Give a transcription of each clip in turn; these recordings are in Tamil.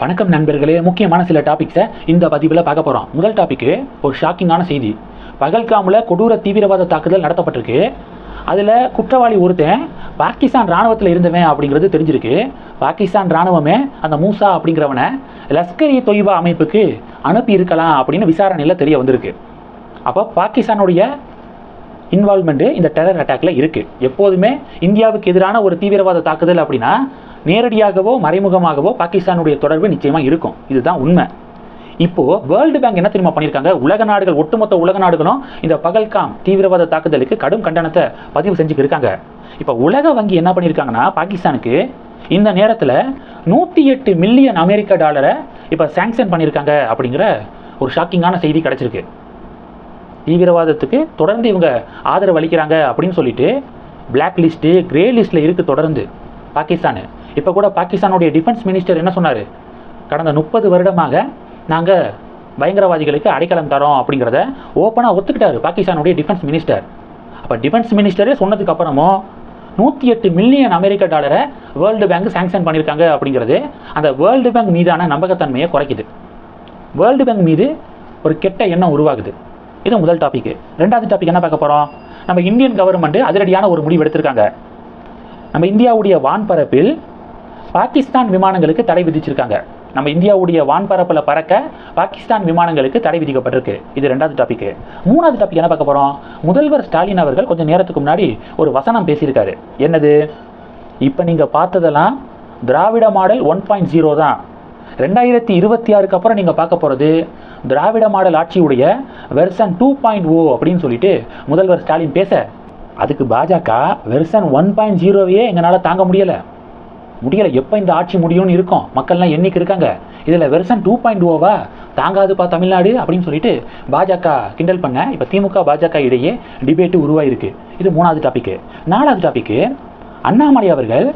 வணக்கம் நண்பர்களே. முக்கியமான சில டாபிக்ஸை இந்த பதிவில் பார்க்க போகிறோம் முதல் டாபிக்கு ஒரு ஷாக்கிங்கான செய்தி. பகல்காமில் கொடூர தீவிரவாத தாக்குதல் நடத்தப்பட்டிருக்கு. அதில் குற்றவாளி ஒருத்தன் பாகிஸ்தான் ராணுவத்தில் இருந்தவன் அப்படிங்கிறது தெரிஞ்சிருக்கு. பாகிஸ்தான் ராணுவமே அந்த மூசா அப்படிங்கிறவனை லஷ்கர் இ தொய்பா அமைப்புக்கு அனுப்பி இருக்கலாம் அப்படின்னு விசாரணையில் தெரிய வந்திருக்கு. அப்போ பாகிஸ்தானுடைய இன்வால்மெண்ட்டு இந்த டெரர் அட்டாக்ல இருக்குது எப்போதுமே இந்தியாவுக்கு எதிரான ஒரு தீவிரவாத தாக்குதல் அப்படின்னா நேரடியாகவோ மறைமுகமாகவோ பாகிஸ்தானுடைய தொடர்பு நிச்சயமாக இருக்கும். இதுதான் உண்மை. இப்போ வேர்ல்டு பேங்க் என்ன தெரியுமா பண்ணியிருக்காங்க? உலக நாடுகள் ஒட்டுமொத்த உலக நாடுகளும் இந்த பகல்காம் தீவிரவாத தாக்குதலுக்கு கடும் கண்டனத்தை பதிவு செஞ்சுட்டு இருக்காங்க. இப்போ உலக வங்கி என்ன பண்ணியிருக்காங்கன்னா பாகிஸ்தானுக்கு இந்த நேரத்தில் நூற்றி எட்டு மில்லியன் அமெரிக்க டாலரை இப்போ சாங்ஷன் பண்ணியிருக்காங்க அப்படிங்கிற ஒரு ஷாக்கிங்கான செய்தி கிடச்சிருக்கு. தீவிரவாதத்துக்கு தொடர்ந்து இவங்க ஆதரவு அளிக்கிறாங்க அப்படின்னு சொல்லிட்டு பிளாக் லிஸ்ட்டு கிரே லிஸ்ட்டில் இருக்குது தொடர்ந்து பாகிஸ்தானு. இப்போ கூட பாகிஸ்தானுடைய டிஃபென்ஸ் மினிஸ்டர் என்ன சொன்னார்? கடந்த முப்பது வருடமாக நாங்கள் பயங்கரவாதிகளுக்கு அடைக்கலம் தரோம் அப்படிங்கிறத ஓப்பனாக ஒத்துக்கிட்டார் பாகிஸ்தானுடைய டிஃபென்ஸ் மினிஸ்டர் அப்போ டிஃபென்ஸ் மினிஸ்டரே சொன்னதுக்கு அப்புறமும் நூற்றி எட்டு மில்லியன் அமெரிக்க டாலரை வேர்ல்டு பேங்க் சாங்ஷன் பண்ணியிருக்காங்க அப்படிங்கிறது அந்த வேர்ல்டு பேங்க் மீதான நம்பகத்தன்மையை குறைக்குது. வேர்ல்டு பேங்க் மீது ஒரு கெட்ட எண்ணம் உருவாகுது. இது முதல் டாபிக் ரெண்டாவது டாபிக் என்ன பார்க்க போகிறோம் நம்ம இந்தியன் கவர்மெண்ட் அதிரடியான ஒரு முடிவு எடுத்திருக்காங்க. நம்ம இந்தியாவுடைய வான்பரப்பில் பாகிஸ்தான் விமானங்களுக்கு தடை விதிச்சிருக்காங்க. நம்ம இந்தியாவுடைய வான்பரப்பில் பறக்க பாகிஸ்தான் விமானங்களுக்கு தடை விதிக்கப்பட்டிருக்கு. இது ரெண்டாவது டாபிக் மூணாவது டாபிக் என்ன பார்க்க போகிறோம் முதல்வர் ஸ்டாலின் அவர்கள் கொஞ்சம் நேரத்துக்கு முன்னாடி ஒரு வசனம் பேசியிருக்காரு. என்னது? இப்போ நீங்கள் பார்த்ததெல்லாம் Dravida model one point zero தான். ரெண்டாயிரத்தி இருபத்தி ஆறுக்கு அப்புறம் நீங்கள் பார்க்க போகிறது திராவிட மாடல் ஆட்சியுடைய வெர்சன் டூ பாயிண்ட் ஓ அப்படின்னு சொல்லிட்டு முதல்வர் ஸ்டாலின் பேச. அதுக்கு பாஜக வெர்சன் ஒன் பாயிண்ட் ஜீரோவையே எங்களால் தாங்க முடியலை. முடியலை. எப்போ இந்த ஆட்சி முடியும்னு இருக்கும்? மக்கள்லாம் என்றைக்கு இருக்காங்க? இதில் வெர்சன் டூ பாயிண்ட் ஓவா தாங்காதுப்பா தமிழ்நாடு அப்படின்னு சொல்லிட்டு பாஜக கிண்டல் பண்ண இப்போ திமுக பாஜக இடையே டிபேட்டு உருவாயிருக்கு. இது மூணாவது டாபிக்கு நாலாவது டாபிக்கு அண்ணாமலை அவர்கள்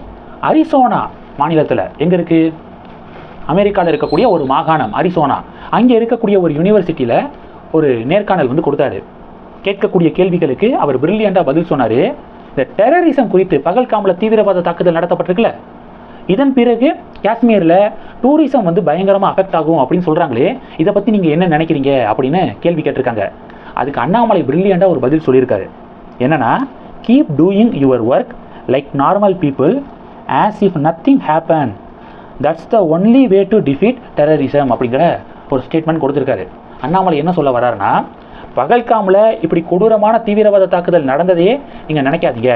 அரிசோனா மாநிலத்தில் எங்கே இருக்குது அமெரிக்காவில் இருக்கக்கூடிய ஒரு மாகாணம் அரிசோனா. அங்கே இருக்கக்கூடிய ஒரு யூனிவர்சிட்டியில் ஒரு நேர்காணல் வந்து கொடுத்தாரு. கேட்கக்கூடிய கேள்விகளுக்கு அவர் பிரில்லியண்டாக பதில் சொன்னார். இந்த டெரரிசம் குறித்து பகல் காமில் தீவிரவாத தாக்குதல் நடத்தப்பட்டிருக்குல்ல? இதன் பிறகு காஷ்மீரில் டூரிசம் வந்து பயங்கரமாக அஃபெக்ட் ஆகும் அப்படின்னு சொல்கிறாங்களே இதை பற்றி நீங்கள் என்ன நினைக்கிறீங்க அப்படின்னு கேள்வி கேட்டிருக்காங்க. அதுக்கு அண்ணாமலை பிரில்லியண்டாக ஒரு பதில் சொல்லியிருக்காரு. என்னென்னா keep doing your work like normal people as if nothing happen that's the only way to defeat terrorism அப்படிங்கிற ஒரு ஸ்டேட்மெண்ட் கொடுத்துருக்காரு. அண்ணாமலை என்ன சொல்ல வர்றாருன்னா பகல்காமில் இப்படி கொடூரமான தீவிரவாத தாக்குதல் நடந்ததையே நீங்கள் நினைக்காதீங்க.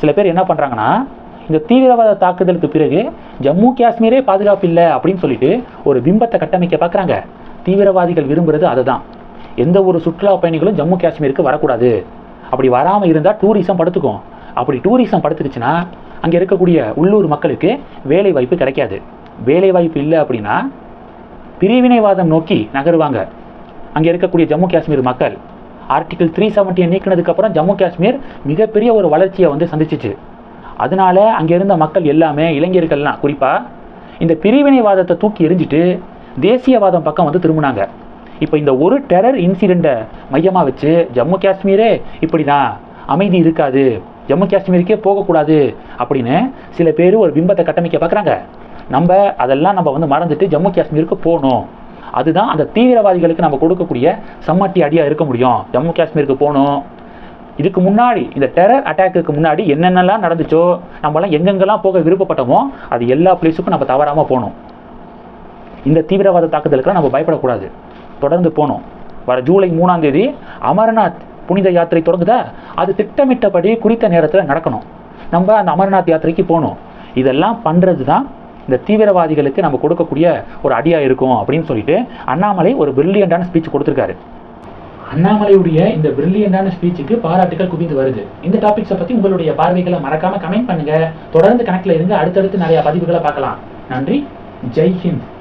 சில பேர் என்ன பண்ணுறாங்கன்னா இந்த தீவிரவாத தாக்குதலுக்கு பிறகு ஜம்மு காஷ்மீரே பாதுகாப்பு இல்லை அப்படின்னு சொல்லிட்டு ஒரு பிம்பத்தை கட்டமைக்க பார்க்குறாங்க. தீவிரவாதிகள் விரும்புகிறது அதுதான். எந்த ஒரு சுற்றுலா பயணிகளும் ஜம்மு காஷ்மீருக்கு வரக்கூடாது. அப்படி வராமல் இருந்தால் டூரிசம் படுத்துக்கும். அப்படி டூரிசம் படுத்துக்குச்சுன்னா அங்கே இருக்கக்கூடிய உள்ளூர் மக்களுக்கு வேலை வாய்ப்பு கிடைக்காது. வேலை வாய்ப்பு இல்லை அப்படின்னா பிரிவினைவாதம் நோக்கி நகருவாங்க. அங்கே இருக்கக்கூடிய ஜம்மு காஷ்மீர் மக்கள். ஆர்டிகிள் த்ரீ செவன்ட்டியை நீக்கினதுக்கப்புறம் ஜம்மு காஷ்மீர் மிகப்பெரிய ஒரு வளர்ச்சியை வந்து சந்திச்சிச்சு. அதனால அங்கே இருந்த மக்கள் எல்லாமே இளைஞர்கள்லாம் குறிப்பாக இந்த பிரிவினைவாதத்தை தூக்கி எரிஞ்சிட்டு தேசியவாதம் பக்கம் வந்து திரும்பினாங்க. இப்போ இந்த ஒரு டெரர் இன்சிடெண்ட்டை மையமாக வச்சு ஜம்மு காஷ்மீரே இப்படி தான் அமைதி இருக்காது ஜம்மு காஷ்மீருக்கே போகக்கூடாது அப்படின்னு சில பேர் ஒரு பிம்பத்தை கட்டமைக்க பார்க்குறாங்க நம்ம அதெல்லாம் நம்ம வந்து மறந்துட்டு ஜம்மு காஷ்மீருக்கு போகணும். அதுதான் அந்த தீவிரவாதிகளுக்கு நம்ம கொடுக்கக்கூடிய சம்மட்டி அடியாக இருக்க முடியும். ஜம்மு காஷ்மீருக்கு போகணும். இதுக்கு முன்னாடி இந்த டெரர் அட்டாக்கு முன்னாடி என்னென்னலாம் நடந்துச்சோ நம்மலாம் எங்கெங்கெல்லாம் போக விருப்பப்பட்டோமோ அது எல்லா பிளேஸுக்கும் நம்ம தவறாமல் போகணும் இந்த தீவிரவாத தாக்குதலுக்குலாம் நம்ம பயப்படக்கூடாது. தொடர்ந்து போகணும் வர ஜூலை மூணாம் தேதி அமர்நாத் புனித யாத்திரை தொடங்குதா? அது திட்டமிட்டபடி குறித்த நேரத்தில் நடக்கணும். நம்ம அந்த அமர்நாத் யாத்திரைக்கு போகணும் இதெல்லாம் பண்ணுறது தான் இந்த தீவிரவாதிகளுக்கு நம்ம கொடுக்கக்கூடிய ஒரு அடியாக இருக்கும் அப்படின்னு சொல்லிட்டு அண்ணாமலை ஒரு பிரில்லியண்டான ஸ்பீச் கொடுத்துருக்காரு. அண்ணாமலையுடைய இந்த பிரில்லியண்டான ஸ்பீச்சுக்கு பாராட்டுகள் குவிந்து வருது. இந்த டாபிக்ஸை பற்றி உங்களுடைய பார்வைகளை மறக்காம கமெண்ட் பண்ணுங்க. தொடர்ந்து கணக்கில் இருந்து அடுத்தடுத்து நிறைய பதிவுகளை பார்க்கலாம். நன்றி. ஜெய் ஹிந்த்.